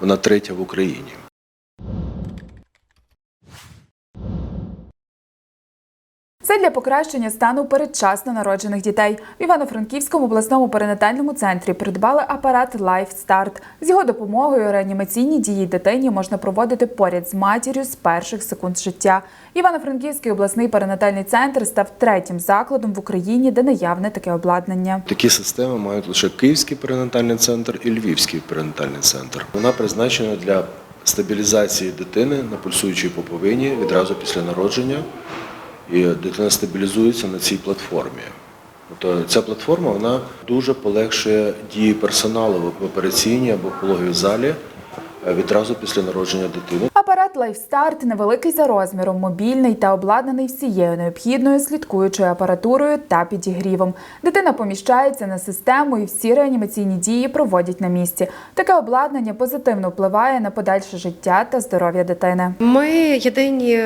Вона третя в Україні. Це для покращення стану передчасно народжених дітей. В Івано-Франківському обласному перинатальному центрі придбали апарат Start. З його допомогою реанімаційні дії дитині можна проводити поряд з матір'ю з перших секунд життя. Івано-Франківський обласний перинатальний центр став третім закладом в Україні, де наявне таке обладнання. Такі системи мають лише Київський перинатальний центр і Львівський перинатальний центр. Вона призначена для стабілізації дитини на пульсуючій поповині відразу після народження. І дитина стабілізується на цій платформі. Тобто ця платформа вона дуже полегшує дії персоналу в операційній або пологовій залі відразу після народження дитини. Апарат LifeStart невеликий за розміром, мобільний та обладнаний всією необхідною слідкуючою апаратурою та підігрівом. Дитина поміщається на систему і всі реанімаційні дії проводять на місці. Таке обладнання позитивно впливає на подальше життя та здоров'я дитини. Ми єдині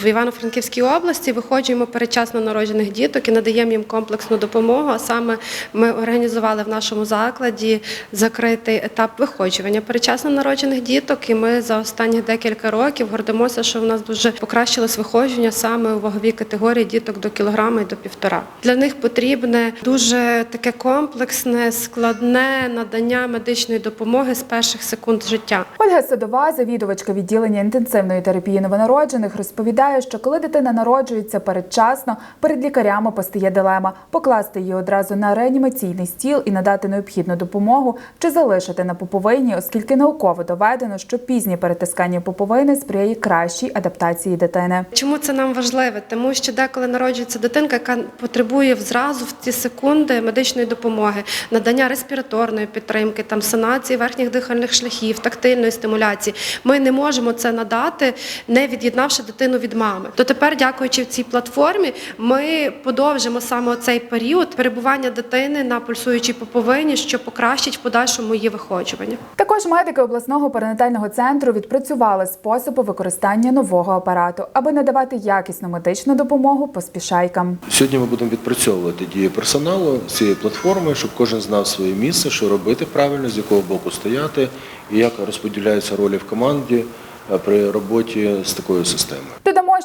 в Івано-Франківській області виходжуємо передчасно народжених діток і надаємо їм комплексну допомогу. Саме ми організували в нашому закладі закритий етап виходжування передчасно народжених діток. І ми за останні декілька років гордимося, що в нас дуже покращилось виходження саме у ваговій категорії діток до кілограма і до півтора. Для них потрібне дуже таке комплексне, складне надання медичної допомоги з перших секунд життя. Ольга Садова, завідувачка відділення інтенсивної терапії новонароджених, розповідає, що коли дитина народжується передчасно, перед лікарями постає дилема покласти її одразу на реанімаційний стіл і надати необхідну допомогу, чи залишити на поповині, оскільки науково доведено, що пізнє перетискання поповини сприяє кращій адаптації дитини. Чому це нам важливо? Тому що деколи народжується дитинка, яка потребує зразу в ці секунди медичної допомоги, надання респіраторної підтримки, там санації верхніх дихальних шляхів, тактильної стимуляції. Ми не можемо це надати, не від'єднавши дитину від мами. То тепер, дякуючи цій платформі, ми подовжимо саме цей період перебування дитини на пульсуючій поповині, що покращить в подальшому її виходжування. Також медики обласного перинатального центру відпрацювали способи використання нового апарату, аби надавати якісну медичну допомогу поспішайкам. Сьогодні ми будемо відпрацьовувати дії персоналу цієї платформи, щоб кожен знав своє місце, що робити правильно, з якого боку стояти і як розподіляються ролі в команді е, при роботі з такою системою.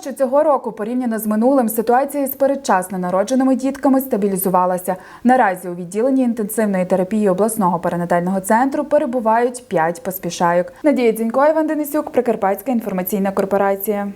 Що цього року, порівняно з минулим, ситуація з передчасно народженими дітками стабілізувалася. Наразі у відділенні інтенсивної терапії обласного перинатального центру перебувають 5 поспішайок. Надія Дзінько, Іван Денисюк, Прикарпатська інформаційна корпорація.